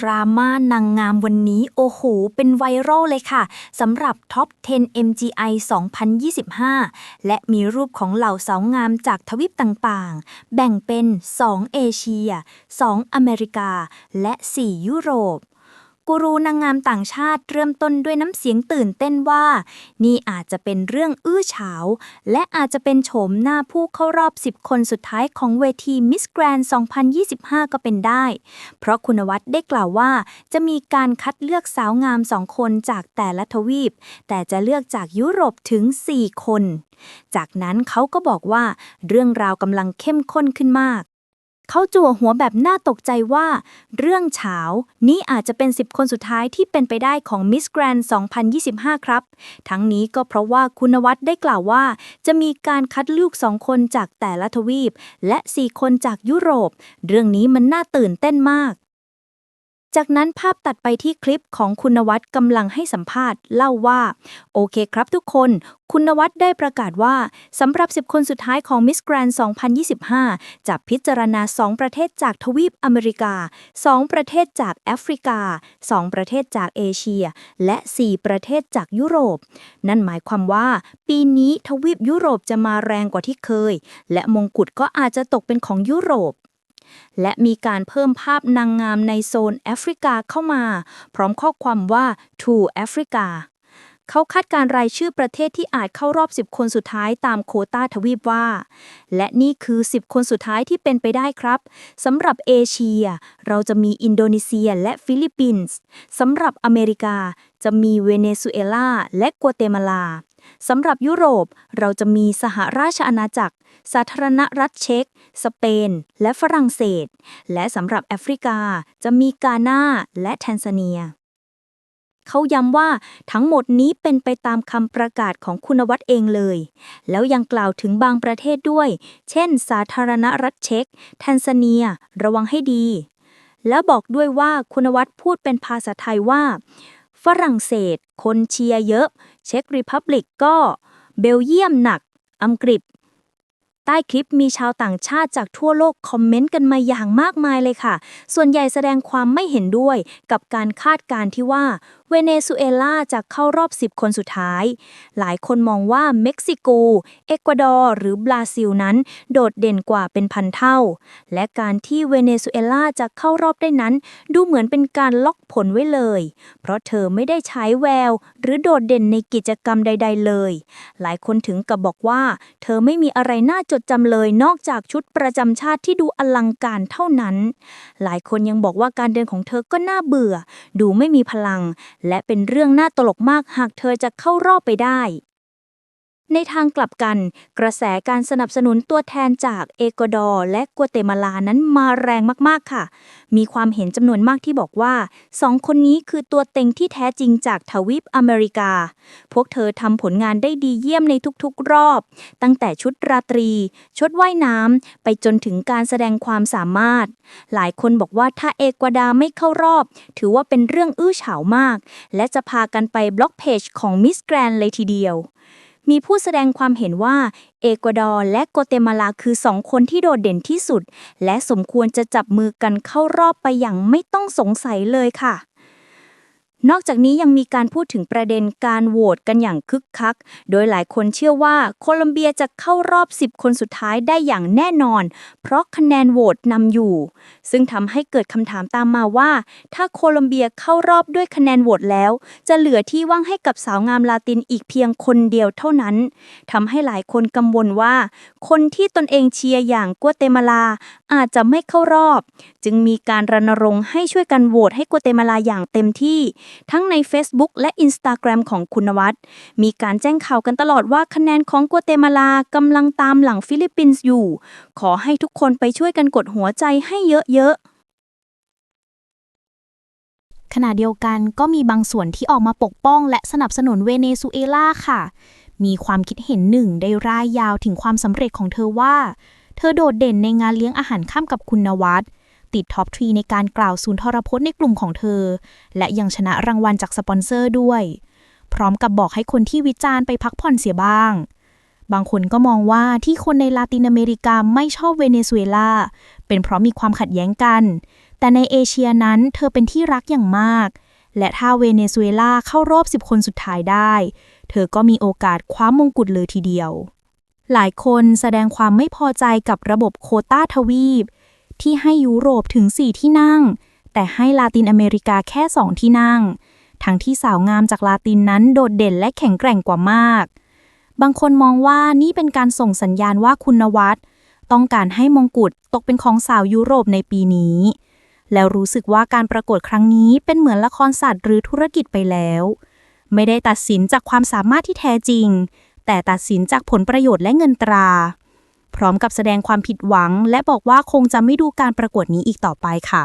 ดราม่านางงามวันนี้ โอ้โห เป็นไวรัลเลยค่ะสำหรับท็อป 10 MGI 2025 และมีรูปของเหล่าสาวงามจากทวีปต่างๆ แบ่งเป็น 2 เอเชีย 2 อเมริกา และ 4 ยุโรป กูรูนางงามต่างชาติเริ่มต้นด้วยน้ำเสียงตื่นเต้นว่า นี่อาจจะเป็นเรื่องอื้อฉาว และอาจจะเป็นโฉมหน้าผู้เข้ารอบ 10 คนสุดท้ายของเวทีมิสแกรนด์2025 ก็เป็นได้ เพราะคุณวัฒน์ได้กล่าวว่า จะมีการคัดเลือกสาวงามสองคนจากแต่ละทวีป แต่จะเลือกจากยุโรปถึง 4 คน จากนั้นเขาก็บอกว่าเรื่องราวกำลังเข้มข้นขึ้นมาก เขาจั่วหัวแบบน่าตกใจว่า เรื่องเฉานี้อาจจะเป็น 10 คนสุดท้ายที่เป็นไปได้ของมิสแกรนด์2025 ครับ ทั้งนี้ก็เพราะว่าคุณวัฒน์ได้กล่าวว่า จะมีการคัดเลือกสองคนจากแต่ละทวีป และ 4 คนจากยุโรป เรื่องนี้มันน่าตื่นเต้นมาก จากนั้นภาพตัดไปที่คลิปของคุณวัฒน์กำลังให้สัมภาษณ์เล่าว่า โอเคครับทุกคน คุณวัฒน์ได้ประกาศว่าสำหรับ 10 คนสุดท้ายของ Miss Grand 2025 จะพิจารณา 2 ประเทศจากทวีปอเมริกา 2 ประเทศจากแอฟริกา 2 ประเทศจากเอเชีย และ 4 ประเทศจากยุโรป นั่นหมายความว่า ปีนี้ทวีปยุโรปจะมาแรงกว่าที่เคย และมงกุฎก็อาจจะตกเป็นของยุโรป และมีการเพิ่มภาพนางงามในโซนแอฟริกาเข้ามา พร้อมข้อความว่า to Africa เขาคาดการ์รายชื่อประเทศที่อาจเข้ารอบ 10 คนสุดท้ายตามโคต้าทวีปว่า และนี่คือ 10 คนสุดท้ายที่เป็นไปได้ครับสำหรับเอเชีย เราจะมีอินโดนีเซียและฟิลิปปินส์สำหรับอเมริกา จะมีเวเนซุเอลาและกัวเตมาลาสำหรับยุโรป เราจะมีสหราชอาณาจักร สาธารณรัฐเช็ก สเปน และฝรั่งเศส และสำหรับแอฟริกาจะมีกานาและแทนซาเนีย เขาย้ำว่าทั้งหมดนี้เป็นไปตามคำประกาศของคุณวัฒน์เองเลย แล้วยังกล่าวถึงบางประเทศด้วย เช่น สาธารณรัฐเช็กแทนซาเนีย ระวังให้ดี และบอกด้วยว่าคุณวัฒน์พูดเป็นภาษาไทยว่า ฝรั่งเศส คนเชียร์เยอะ เช็กริพับลิกก็ เบลเยียมหนักอังกฤษ ใต้คลิปมีชาวต่างชาติจากทั่วโลกคอมเมนต์กันมาอย่างมากมายเลยค่ะ ส่วนใหญ่แสดงความไม่เห็นด้วยกับการคาดการณ์ที่ว่าเวเนซุเอลาจะเข้ารอบ 10 คนสุดท้าย หลายคนมองว่าเม็กซิโก เอกวาดอร์ หรือบราซิลนั้น โดดเด่นกว่าเป็นพันเท่า และการที่เวเนซุเอลาจะเข้ารอบได้นั้น ดูเหมือนเป็นการล็อกผลไว้เลย เพราะเธอไม่ได้ใช้แวว หรือโดดเด่นในกิจกรรมใด ๆ เลย หลายคนถึงกับบอกว่า เธอไม่มีอะไรน่าจดจำเลยนอกจากชุดประจำชาติที่ดูอลังการเท่านั้น หลายคนยังบอกว่าการเดินของเธอก็น่าเบื่อ ดูไม่มีพลังและเป็นเรื่องน่าตลกมากหากเธอจะเข้ารอบไปได้ ในทางกลับกัน กระแสการสนับสนุนตัวแทนจากเอกวาดอร์และกัวเตมาลานั้นมาแรงมาก ๆ ค่ะ มีความเห็นจำนวนมากที่บอกว่าสองคนนี้คือตัวเต็งที่แท้จริงจากทวีปอเมริกา พวกเธอทำผลงานได้ดีเยี่ยมในทุก ๆ รอบ ตั้งแต่ชุดราตรี ชุดว่ายน้ำไปจนถึงการแสดงความสามารถ หลายคนบอกว่าถ้าเอกวาดาไม่เข้ารอบ ถือว่าเป็นเรื่องอื้อฉาวมาก และจะพากันไปบล็อกเพจของมิสแกรนเลยทีเดียว มีผู้แสดงความเห็นว่า เอกวาดอร์และโกเตมาลาคือสองคนที่โดดเด่นที่สุด และสมควรจะจับมือกันเข้ารอบไปอย่างไม่ต้องสงสัยเลยค่ะ นอกจากนี้ยังมีการพูดถึงประเด็นการโหวตกันอย่างคึกคัก โดยหลายคนเชื่อว่าโคลอมเบียจะเข้ารอบ 10 คนสุดท้ายได้อย่างแน่นอน เพราะคะแนนโหวตนำอยู่ ซึ่งทำให้เกิดคำถามตามมาว่า ถ้าโคลอมเบียเข้ารอบด้วยคะแนนโหวตแล้ว จะเหลือที่ว่างให้กับสาวงามลาตินอีกเพียงคนเดียวเท่านั้นทำให้หลายคนกังวลว่า คนที่ตนเองเชียร์อย่างกัวเตมาลาอาจจะไม่เข้ารอบ จึงมีการรณรงค์ให้ช่วยกันโหวตให้กัวเตมาลาอย่างเต็มที่ทั้งใน Facebook และ Instagram ของคุณวัฒน์มีการแจ้งข่าวกันตลอดว่าคะแนนของกัวเตมาลากำลังตามหลังฟิลิปปินส์อยู่ ขอให้ทุกคนไปช่วยกันกดหัวใจให้เยอะๆขณะเดียวกันก็มีบางส่วนที่ออกมาปกป้องและสนับสนุนเวเนซุเอลาค่ะ มีความคิดเห็นหนึ่งได้ร่ายยาวถึงความสำเร็จของเธอว่า เธอโดดเด่นในงานเลี้ยงอาหารค่ำกับคุณนวัด ติดท็อปทรีในการกล่าวศูนย์ทรพจน์ในกลุ่มของเธอ และยังชนะรางวัลจากสปอนเซอร์ด้วย พร้อมกับบอกให้คนที่วิจารณ์ไปพักผ่อนเสียบ้าง บางคนก็มองว่าที่คนในลาตินอเมริกาไม่ชอบเวเนซุเอลาเป็นเพราะมีความขัดแย้งกัน แต่ในเอเชียนั้นเธอเป็นที่รักอย่างมาก และถ้าเวเนซุเอลาเข้ารอบ 10 คนสุดท้ายได้ เธอก็มีโอกาสคว้ามงกุฎเลยทีเดียวหลายคนแสดงความไม่พอใจกับระบบโคต้าทวีป ที่ให้ยุโรปถึง 4 ที่นั่ง แต่ให้ลาตินอเมริกาแค่ 2 ที่นั่ง ทั้งที่สาวงามจากลาตินนั้นโดดเด่นและแข็งแกร่งกว่ามาก บางคนมองว่านี่เป็นการส่งสัญญาณว่าคุณวัฒน์ต้องการให้มงกุฎตกเป็นของสาวยุโรปในปีนี้ แล้วรู้สึกว่าการประกวดครั้งนี้เป็นเหมือนละครสัตว์หรือธุรกิจไปแล้ว ไม่ได้ตัดสินจากความสามารถที่แท้จริง แต่ตัดสินจากผลประโยชน์และเงินตรา พร้อมกับแสดงความผิดหวัง และบอกว่าคงจะไม่ดูการประกวดนี้อีกต่อไปค่ะ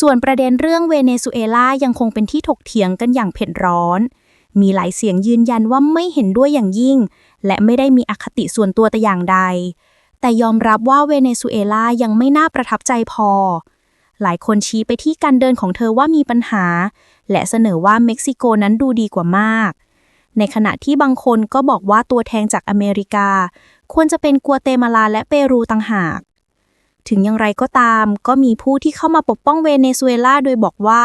ส่วนประเด็นเรื่องเวเนซุเอลายังคงเป็นที่ถกเถียงกันอย่างเผ็ดร้อน มีหลายเสียงยืนยันว่าไม่เห็นด้วยอย่างยิ่ง และไม่ได้มีอคติส่วนตัวแต่อย่างใด แต่ยอมรับว่าเวเนซุเอลายังไม่น่าประทับใจพอ หลายคนชี้ไปที่การเดินของเธอว่ามีปัญหา และเสนอว่าเม็กซิโกนั้นดูดีกว่ามาก ในขณะที่บางคนก็บอกว่าตัวแทนจากอเมริกา ควรจะเป็นกัวเตมาลาและเปรูต่างหาก ถึงอย่างไรก็ตาม ก็มีผู้ที่เข้ามาปกป้องเวเนซุเอลาโดยบอกว่า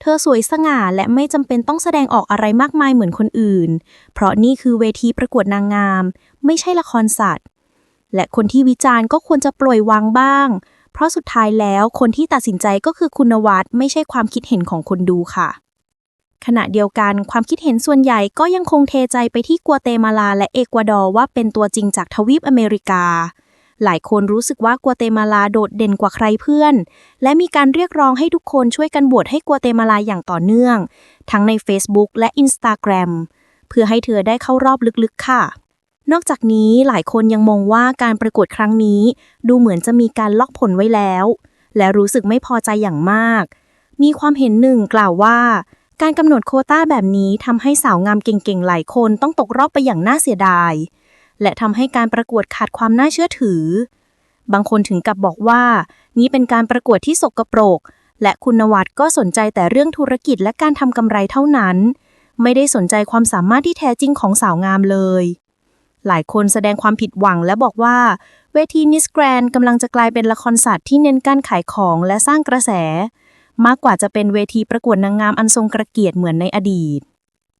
เธอสวยสง่าและไม่จำเป็นต้องแสดงออกอะไรมากมายเหมือนคนอื่น เพราะนี่คือเวทีประกวดนางงาม ไม่ใช่ละครสัตว์ และคนที่วิจารณ์ก็ควรจะปล่อยวางบ้าง เพราะสุดท้ายแล้วคนที่ตัดสินใจก็คือคุณวัฒน์ไม่ใช่ความคิดเห็นของคนดูค่ะ ขณะเดียวกันความคิดเห็นส่วนใหญ่ก็ยังคงเทใจไปที่กัวเตมาลาและเอกวาดอร์ว่าเป็นตัวจริงจากทวีปอเมริกา หลายคนรู้สึกว่ากัวเตมาลาโดดเด่นกว่าใครเพื่อน และมีการเรียกร้องให้ทุกคนช่วยกันบวชให้กัวเตมาลาอย่างต่อเนื่อง ทั้งใน Facebook และ Instagram เพื่อให้เธอได้เข้ารอบลึกๆค่ะ นอกจากนี้หลายคนยังมองว่าการประกวดครั้งนี้ ดูเหมือนจะมีการล็อกผลไว้แล้ว และรู้สึกไม่พอใจอย่างมาก มีความเห็นหนึ่งกล่าวว่า การกำหนดโคต้าแบบนี้ทำให้สาวงามเก่งๆ หลายคนต้องตกรอบไปอย่างน่าเสียดาย และทำให้การประกวดขาดความน่าเชื่อถือ บางคนถึงกับบอกว่า นี่เป็นการประกวดที่สกปรก และคุณวัฒน์ก็สนใจแต่เรื่องธุรกิจและการทำกำไรเท่านั้น ไม่ได้สนใจความสามารถที่แท้จริงของสาวงามเลย หลายคนแสดงความผิดหวังและบอกว่า เวทีนิสแกรนกำลังจะกลายเป็นละครสัตว์ที่เน้นการขายของและสร้างกระแส มากกว่าจะเป็นเวทีประกวดนางงามอันทรงกระเกียรติเหมือนในอดีต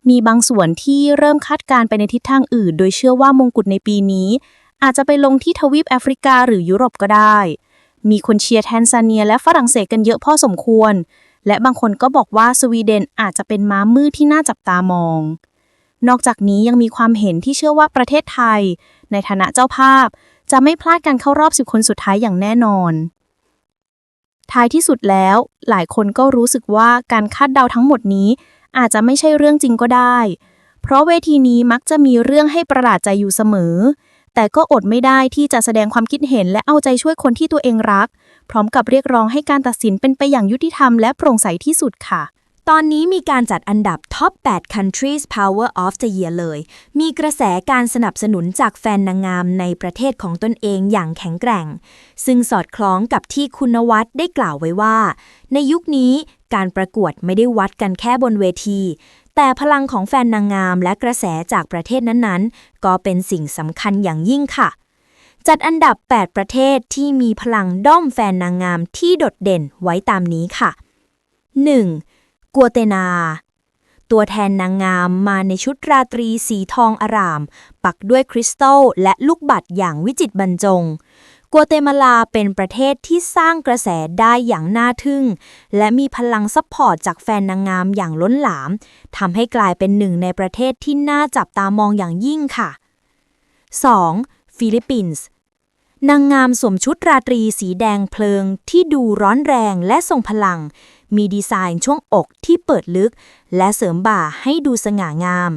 มีบางส่วนที่เริ่มคาดการณ์ไปในทิศทางอื่น โดยเชื่อว่ามงกุฎในปีนี้ อาจจะไปลงที่ทวีปแอฟริกาหรือยุโรปก็ได้ มีคนเชียร์แทนซาเนียและฝรั่งเศสกันเยอะพอสมควร และบางคนก็บอกว่าสวีเดนอาจจะเป็นม้ามืดที่น่าจับตามอง นอกจากนี้ยังมีความเห็นที่เชื่อว่าประเทศไทย ในฐานะเจ้าภาพจะไม่พลาดการเข้ารอบ10คนสุดท้ายอย่างแน่นอน ท้ายที่สุดแล้ว หลายคนก็รู้สึกว่าการคาดเดาทั้งหมดนี้ อาจจะไม่ใช่เรื่องจริงก็ได้ เพราะเวทีนี้มักจะมีเรื่องให้ประหลาดใจอยู่เสมอ แต่ก็อดไม่ได้ที่จะแสดงความคิดเห็นและเอาใจช่วยคนที่ตัวเองรัก พร้อมกับเรียกร้องให้การตัดสินเป็นไปอย่างยุติธรรมและโปร่งใสที่สุดค่ะ ตอนนี้มีการจัดอันดับ Top 8 Countries Power of the Year เลย มีกระแสการสนับสนุนจากแฟนนางงามในประเทศของตนเองอย่างแข็งแกร่ง ซึ่งสอดคล้องกับที่คุณวัฒน์ได้กล่าวไว้ว่า ในยุคนี้การประกวดไม่ได้วัดกันแค่บนเวที แต่พลังของแฟนนางงามและกระแสจากประเทศนั้นๆ ก็เป็นสิ่งสำคัญอย่างยิ่งค่ะจัดอันดับ 8 ประเทศที่มีพลังด้อมแฟนนางงามที่โดดเด่นไว้ตามนี้ค่ะ 1. กัวเตนา ตัวแทนนางงามมาในชุดราตรีสีทองอร่าม ปักด้วยคริสตัลและลูกบัตรอย่างวิจิตรบรรจง กัวเตมาลาเป็นประเทศที่สร้างกระแสได้อย่างน่าทึ่ง และมีพลังซัพพอร์ตจากแฟนนางงามอย่างล้นหลามทำให้กลายเป็นหนึ่งในประเทศที่น่าจับตามองอย่างยิ่งค่ะ 2. ฟิลิปปินส์นางงามสวมชุดราตรีสีแดงเพลิงที่ดูร้อนแรงและทรงพลัง มีดีไซน์ช่วงอกที่เปิดลึก และเสริมบ่าให้ดูสง่างาม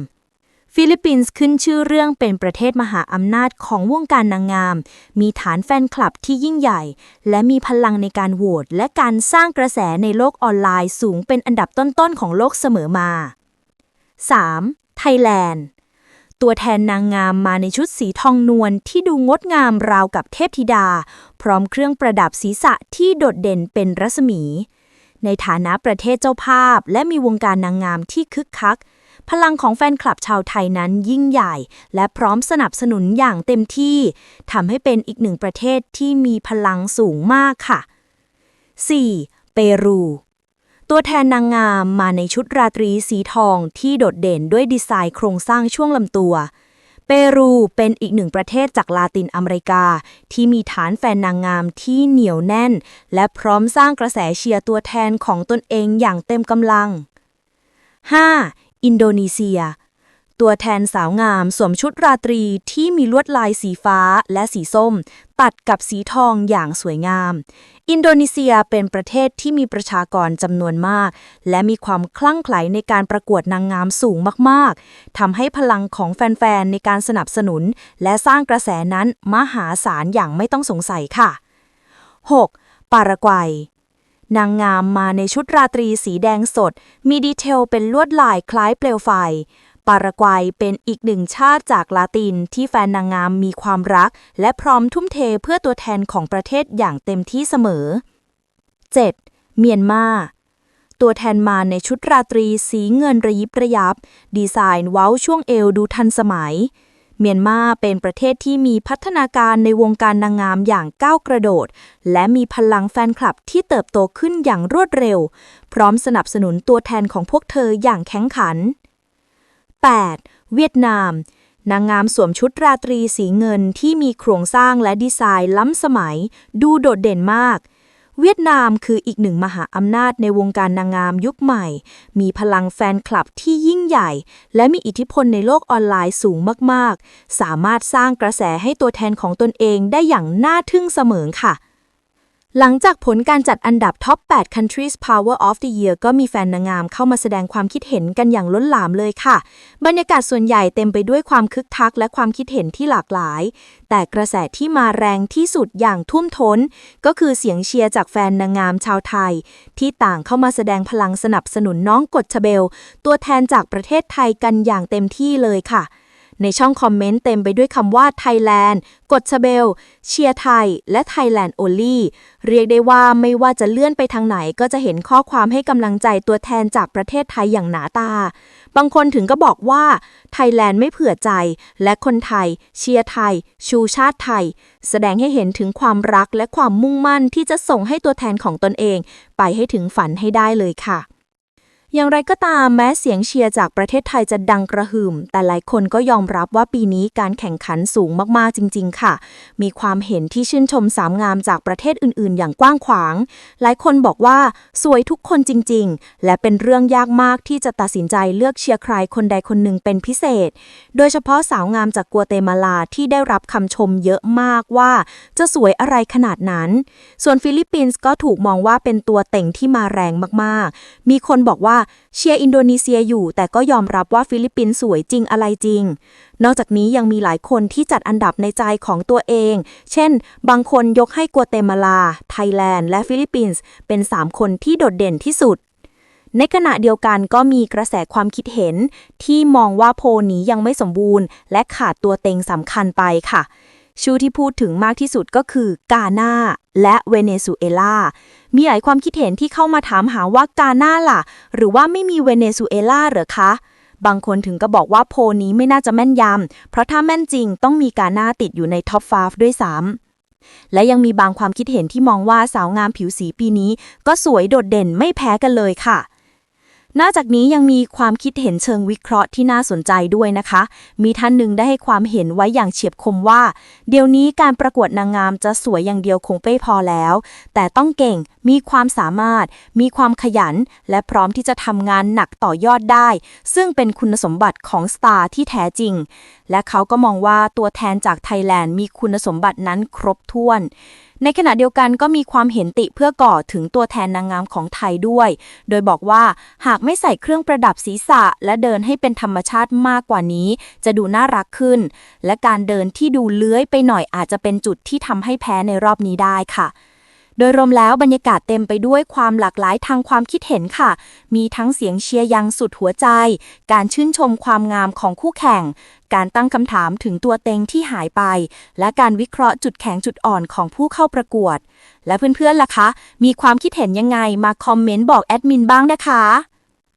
ฟิลิปปินส์ขึ้นชื่อเรื่องเป็นประเทศมหาอำนาจของวงการนางงาม มีฐานแฟนคลับที่ยิ่งใหญ่ และมีพลังในการโหวตและการสร้างกระแสในโลกออนไลน์สูงเป็นอันดับต้นๆของโลกเสมอมา 3. ไทยแลนด์ตัวแทนนางงามมาในชุดสีทองนวลที่ดูงดงามราวกับเทพธิดา พร้อมเครื่องประดับศีรษะที่โดดเด่นเป็นรัศมี ในฐานะประเทศเจ้าภาพ และมีวงการนางงามที่คึกคัก พลังของแฟนคลับชาวไทยนั้นยิ่งใหญ่ และพร้อมสนับสนุนอย่างเต็มที่ทำให้เป็นอีกหนึ่งประเทศที่มีพลังสูงมากค่ะ 4. เปรู ตัวแทนนางงามมาในชุดราตรีสีทองที่โดดเด่นด้วยดีไซน์โครงสร้างช่วงลำตัว เปรูเป็นอีกหนึ่งประเทศจากลาตินอเมริกา ที่มีฐานแฟนนางงามที่เหนียวแน่น และพร้อมสร้างกระแสเชียร์ตัวแทนของตนเองอย่างเต็มกำลัง 5. อินโดนีเซีย ตัวแทนสาวงามสวมชุดราตรีที่มีลวดลายสีฟ้าและสีส้ม ตัดกับสีทองอย่างสวยงาม อินโดนีเซียเป็นประเทศที่มีประชากรจำนวนมาก และมีความคลั่งไคล้ในการประกวดนางงามสูงมากๆทำให้พลังของแฟนๆในการสนับสนุน และสร้างกระแสนั้นมหาศาลอย่างไม่ต้องสงสัยค่ะ 6. ปารากวัยนางงามมาในชุดราตรีสีแดงสด มีดีเทลเป็นลวดลายคล้ายเปลวไฟ ปารากวัยเป็นอีกหนึ่งชาติจากลาตินที่แฟนนางงามมีความรัก และพร้อมทุ่มเทเพื่อตัวแทนของประเทศอย่างเต็มที่เสมอ 7. เมียนมาตัวแทนมาในชุดราตรีสีเงินระยิบระยับ ดีไซน์เว้าช่วงเอวดูทันสมัย เมียนมาเป็นประเทศที่มีพัฒนาการในวงการนางงามอย่างก้าวกระโดด และมีพลังแฟนคลับที่เติบโตขึ้นอย่างรวดเร็ว พร้อมสนับสนุนตัวแทนของพวกเธออย่างแข็งขัน 8. เวียดนาม นางงามสวมชุดราตรีสีเงินที่มีโครงสร้างและดีไซน์ล้ำสมัย ดูโดดเด่นมาก เวียดนามคืออีกหนึ่งมหาอำนาจในวงการนางงามยุคใหม่ มีพลังแฟนคลับที่ยิ่งใหญ่ และมีอิทธิพลในโลกออนไลน์สูงมาก ๆ สามารถสร้างกระแสให้ตัวแทนของตนเองได้อย่างน่าทึ่งเสมอค่ะ หลังจากผลการจัดอันดับ Top 8 Countries Power of the Year ก็มีแฟนนางงามเข้ามาแสดงความคิดเห็นกันอย่างล้นหลามเลยค่ะ บรรยากาศส่วนใหญ่เต็มไปด้วยความคึกคักและความคิดเห็นที่หลากหลาย แต่กระแสที่มาแรงที่สุดอย่างทุ่มท้น ก็คือเสียงเชียร์จากแฟนนางงามชาวไทย ที่ต่างเข้ามาแสดงพลังสนับสนุนน้องกฎชเบล ตัวแทนจากประเทศไทยกันอย่างเต็มที่เลยค่ะ ในช่องคอมเมนต์เต็มไปด้วยคำว่าไทยแลนด์กดชเบล เชียร์ไทย และไทยแลนด์โอลี่เรียกได้ว่าไม่ว่าจะเลื่อนไปทางไหนก็จะเห็นข้อความให้กำลังใจตัวแทนจากประเทศไทยอย่างหนาตา บางคนถึงก็บอกว่าไทยแลนด์ไม่เผื่อใจ และคนไทย เชียร์ไทย ชูชาติไทย แสดงให้เห็นถึงความรักและความมุ่งมั่นที่จะส่งให้ตัวแทนของตนเอง ไปให้ถึงฝันให้ได้เลยค่ะ อย่างไรก็ตามแม้เสียงเชียร์จากประเทศไทยจะดังกระหึ่ม แต่หลายคนก็ยอมรับว่าปีนี้การแข่งขันสูงมากๆจริง ๆ ค่ะ มีความเห็นที่ชื่นชมสามงามจากประเทศอื่น ๆ อย่างกว้างขวาง หลายคนบอกว่าสวยทุกคนจริง ๆ และเป็นเรื่องยากมากที่จะตัดสินใจเลือกเชียร์ใครคนใดคนหนึ่งเป็นพิเศษ โดยเฉพาะสาวงามจากกัวเตมาลาที่ได้รับคำชมเยอะมากว่า จะสวยอะไรขนาดนั้น ส่วนฟิลิปปินส์ก็ถูกมองว่าเป็นตัวเต่งที่มาแรงมากๆ มีคนบอกว่าเชียร์อินโดนีเซียอยู่ แต่ก็ยอมรับว่าฟิลิปปินส์สวยจริงอะไรจริง นอกจากนี้ยังมีหลายคนที่จัดอันดับในใจของตัวเอง เช่น บางคนยกให้กัวเตมาลา ไทยแลนด์ และฟิลิปปินส์เป็น 3 คนที่โดดเด่นที่สุดในขณะเดียวกันก็มีกระแสความคิดเห็น ที่มองว่าโพลนี้ยังไม่สมบูรณ์ และขาดตัวเต็งสำคัญไปค่ะ ชื่อที่พูดถึงมากที่สุดก็คือกาหน้าและเวเนซุเอลา มีหลายความคิดเห็นที่เข้ามาถามหาว่ากาหน้าล่ะ หรือว่าไม่มีเวเนซุเอลาหรอคะบางคนถึงก็บอกว่าโพนี้ไม่น่าจะแม่นยำ เพราะถ้าแม่นจริงต้องมีกาหน้าติดอยู่ในท็อป5ด้วยซ้ำ และยังมีบางความคิดเห็นที่มองว่าสาวงามผิวสีปีนี้ ก็สวยโดดเด่นไม่แพ้กันเลยค่ะ นอกจากนี้ยังมีความคิดเห็นเชิงวิเคราะห์ที่น่าสนใจด้วยนะคะ มีท่านหนึ่งได้ให้ความเห็นไว้อย่างเฉียบคมว่า เดี๋ยวนี้การประกวดนางงามจะสวยอย่างเดียวคงไม่พอแล้ว แต่ต้องเก่ง มีความสามารถ มีความขยัน และพร้อมที่จะทำงานหนักต่อยอดได้ ซึ่งเป็นคุณสมบัติของสตาร์ที่แท้จริง และเขาก็มองว่าตัวแทนจากไทยแลนด์มีคุณสมบัตินั้นครบถ้วน ในขณะเดียวกันก็มีความเห็นติเพื่อก่อถึงตัวแทนนางงามของไทยด้วย โดยบอกว่าหากไม่ใส่เครื่องประดับศีรษะ และเดินให้เป็นธรรมชาติมากกว่านี้ จะดูน่ารักขึ้น และการเดินที่ดูเลื้อยไปหน่อยอาจจะเป็นจุดที่ทำให้แพ้ในรอบนี้ได้ค่ะ โดยรวมแล้วบรรยากาศเต็มไปด้วยความหลากหลายทางความคิดเห็นค่ะ มีทั้งเสียงเชียร์ยังสุดหัวใจ การชื่นชมความงามของคู่แข่ง การตั้งคำถามถึงตัวเต็งที่หายไป และการวิเคราะห์จุดแข็งจุดอ่อนของผู้เข้าประกวด และเพื่อนๆล่ะคะ มีความคิดเห็นยังไงมาคอมเมนต์บอกแอดมินบ้างนะคะ